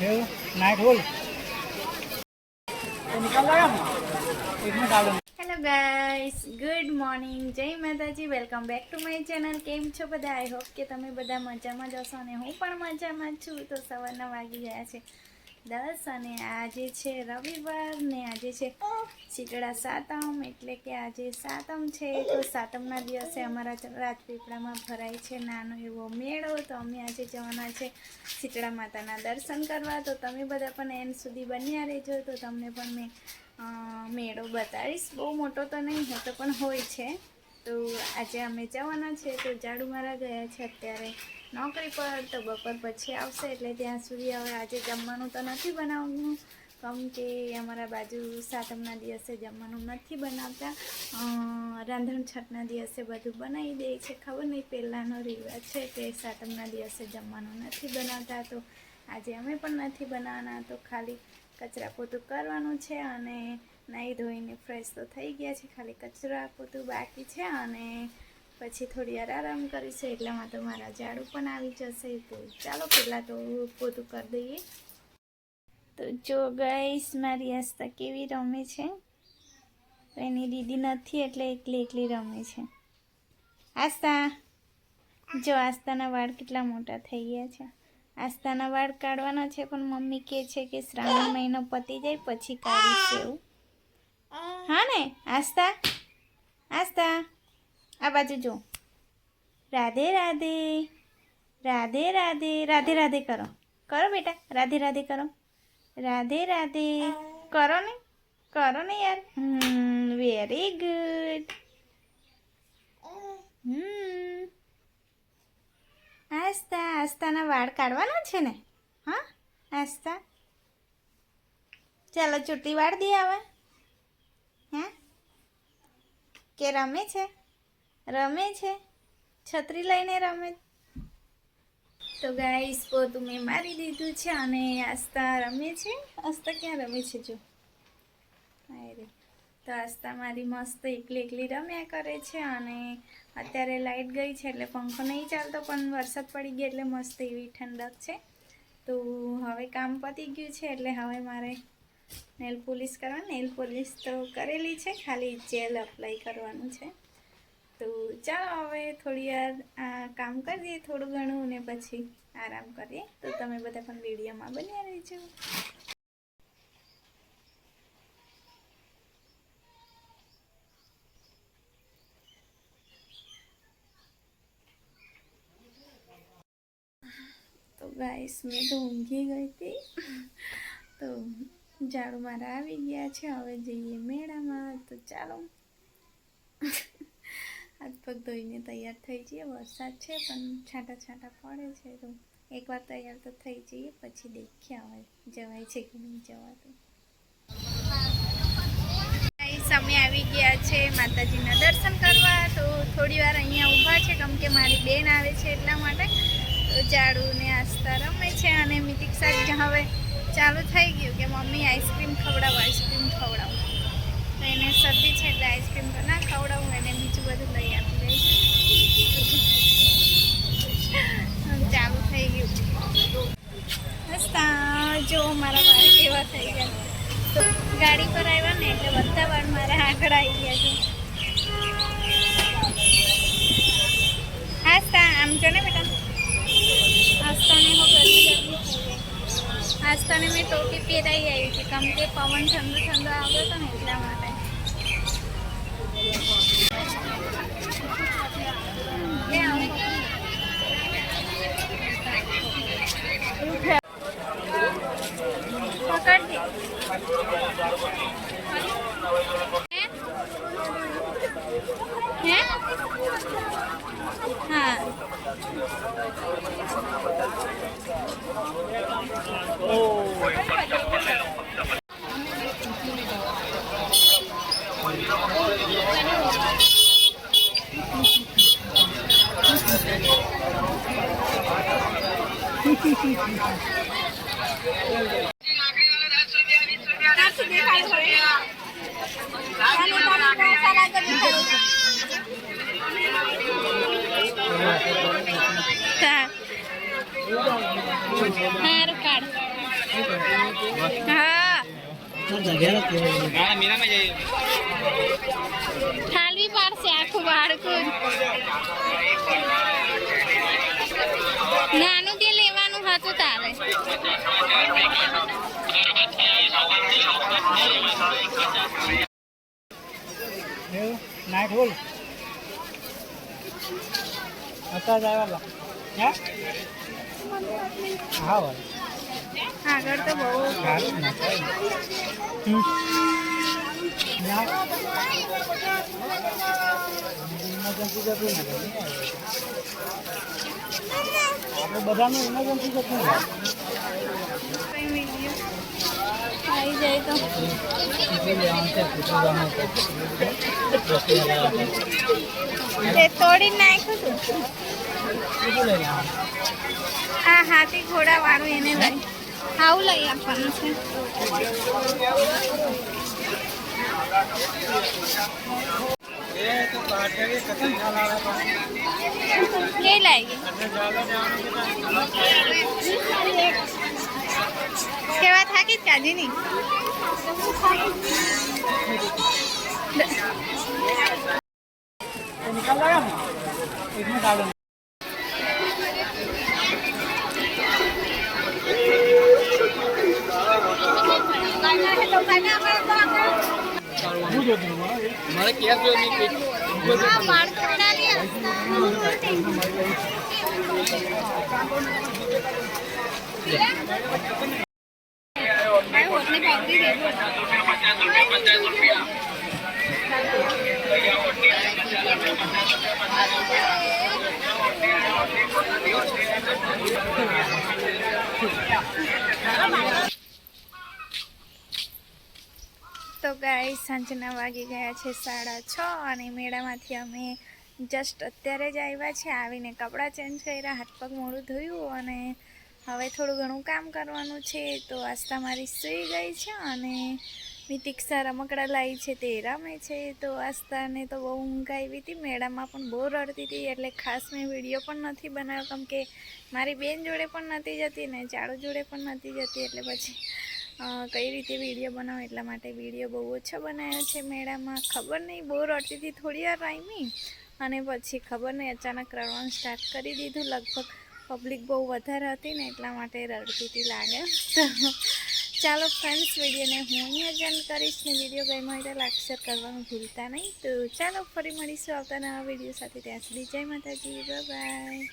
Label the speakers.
Speaker 1: Night hall
Speaker 2: hello guys good morning જય માતાજી welcome back to my channel કેમ છો બધા? આઈ હોપ કે તમે બધા મજામાં જ હશો અને હું પણ મજામાં છું. તો સવારના વાગી ગયા છે. દસ અને આજે છે રવિવાર ને આજે છે શીતળા સાતમ, એટલે કે આજે સાતમ છે. તો સાતમના દિવસે અમારા રાજપીપળામાં ભરાય છે નાનો એવો મેળો. તો અમે આજે જવાના છે શીતળા માતાના દર્શન કરવા. તો તમે બધા પણ એન્ડ સુધી બન્યા રહેજો. તો તમને પણ મેં મેળો બતાવીશ. બહુ મોટો તો નહીં હોતો પણ હોય છે. તો આજે અમે જવાના છે. તો ઝાડુ મારા ગયા છે અત્યારે. નોકરી પર તો બપોર પછી આવશે એટલે ત્યાં સુધી હવે આજે જમવાનું તો નથી બનાવવાનું કેમ કે અમારા બાજુ સાતમના દિવસે જમવાનું નથી બનાવતા. રાંધણ છઠના દિવસે બધું બનાવી દે છે. ખબર નહીં પહેલાંનો રિવાજ છે કે સાતમના દિવસે જમવાનું નથી બનાવતા. તો આજે અમે પણ નથી બનાવવાના. તો ખાલી કચરા પોતું કરવાનું છે અને નાહી ધોઈને ફ્રેશ તો થઈ ગયા છે. ખાલી કચરા પોતું બાકી છે અને પછી થોડી વાર આરામ કરીશું એટલામાં તો મારા ઝાડુ પણ આવી જશે. તો ચાલો પહેલાં તો પોતું કરી દઈએ. તો જો ગઈશ મારી આસ્તા કેવી રમે છે? એની દીદી નથી એટલે એકલી એકલી રમે છે. આસ્તા જો આસ્તાના વાળ કેટલા મોટા થઈ ગયા છે. આસ્તાના વાળ કાઢવાના છે, પણ મમ્મી કહે છે કે શ્રાવણ મહિનો પતી જાય, પછી કાઢીશ એવું. હા ને આસ્તા આસ્તા આ બાજુ જો રાધે રાધે રાધે રાધે રાધે રાધે કરો. કરો બેટા, રાધે રાધે કરો. રાધે રાધે, કરો ને કરો ને યાર. વેરી ગુડ આસ્તા આસ્તાના વાળ કાઢવાના છે ને? હા આસ્તા ચાલો, ચૂંટી વાળ દે આવે. હે? કે રમે છે? રમે છે? છત્રી લઈને રમે? તો ગાઈસ પોતું મેં મારી દીધું છે અને આસ્તા રમે છે? આસ્તા ક્યાં રમે છે જો? હાય તો આસ્તા મારી મસ્ત એકલી એકલી રમ્યા કરે છે અને અત્યારે લાઇટ ગઈ છે એટલે પંખો નહીં ચાલતો, પણ વરસાદ પડી ગયો એટલે મસ્ત એવી ઠંડક છે. તો હવે કામ પતી ગયું છે એટલે હવે મારે નેલ પોલિશ કરવા નેલ પોલિશ તો કરેલી છે, ખાલી જેલ અપ્લાય કરવાનું છે. તો ચાલો હવે થોડી વાર કામ કરીએ થોડું ઘણું ને પછી આરામ કરીએ. તો તમે બધા પણ વિડીયોમાં બન્યા રહેજો. તો ગાઈસ મેં તો ઊંઘી ગઈ હતી. તો ઝાડુ મારા આવી ગયા છે. હવે જઈએ મેળામાં. તો ચાલો. હાથ પગ ધોઈને તૈયાર થઈ જઈએ. વરસાદ છે પણ છાંટા છાંટા પડે છે તો એકવાર તૈયાર તો થઈ જઈએ, પછી દેખ્યા હવે જવાય છે કે નહીં જવાતું. અમે આવી ગયા છે માતાજીના દર્શન કરવા. તો થોડી વાર અહીંયા ઊભા છે, કેમ કે મારી બેન આવે છે એટલા માટે. તો ઝાડુ ને આસ્તા રમે છે અને મિતિક સાહેબ, હવે ચાલુ થઈ ગયું કે મમ્મી આઈસ્ક્રીમ ખવડાવો આઈસ્ક્રીમ ખવડાવો. એને શરદી છે એટલે આઈસ્ક્રીમ તો ના ખવડાવું, એને બીજું બધું લઈ આપી દઈશ. ચાલુ થઈ ગયું હસતા જો મારા વાળ કેવા થઈ ગયા. ગાડી પર આવ્યા ને એટલે બધા વાળ મારા આગળ આવી ગયા છે. હાસ્તા, આમ જો ને બેટા. આસ્તાને હું ગરમી ગરમી થઈ ગઈ. આસ્તાને મેં ટોપી પહેરાઈ આવી છે કેમ કે પવન ઠંડો ઠંડો આવ્યો હતો ને એટલા માટે. 哎呀 ઠાલવી પાડશે આખું બાળકું નાનું હતું તારે
Speaker 1: નાઇટ હોલ અત્યારે જ આવ્યા હે? હા
Speaker 2: આગળ તો બહુ
Speaker 1: સારું આપણે
Speaker 2: આવી જાય તો. તે તોડી નાખ્યું તું
Speaker 1: કેટલું
Speaker 2: આ હાથી ઘોડા વાળું એને લઈ આવું લઈ આપવાનું છે ये लाएगी इसके बाद था किसका जी
Speaker 1: नहीं निकल रहा है इसमें डालो करना है तो करना મારે ક્યાં જોઈ નહીં પીઠ.
Speaker 2: તો ગાય સાંજના વાગી ગયા છે સાડા છ અને મેળામાંથી અમે જસ્ટ અત્યારે જ આવ્યા છે, આવીને કપડાં ચેન્જ કર્યા, હાથ પગ મોડું ધોયું અને હવે થોડું ઘણું કામ કરવાનું છે. તો આસ્તા મારી સૂઈ ગઈ છે અને મિતિક્ષા રમકડા લાવી છે, તે રમે છે. તો આસ્તાને તો બહુ ઊંઘ આવી હતી, મેળામાં પણ બહુ રડતી હતી, એટલે ખાસ મેં વીડિયો પણ નથી બનાવ્યો, કેમ કે મારી બેન જોડે પણ નથી જતી ને ચાળુ જોડે પણ નથી જતી, એટલે પછી કઈ રીતે વીડિયો બનાવો એટલા માટે વીડિયો બહુ ઓછો બનાવ્યો છે મેળામાં. ખબર નહીં બહુ રડતી હતી થોડી વાર રામી અને પછી ખબર નહીં, અચાનક રડવાનું સ્ટાર્ટ કરી દીધું. લગભગ પબ્લિક બહુ વધારે હતી ને એટલા માટે રડતી હતી લાગે. ચાલો ફ્રેન્ડ્સ વિડીયોને હું અહીંયા જ કરીશ ને વીડિયો ગમ્યો હોય તો લાઈક શેર કરવાનું ભૂલતા નહીં. તો ચાલો ફરી મળીશું આવતા નવા વીડિયો સાથે. ત્યાં સુધી જય માતાજી બાય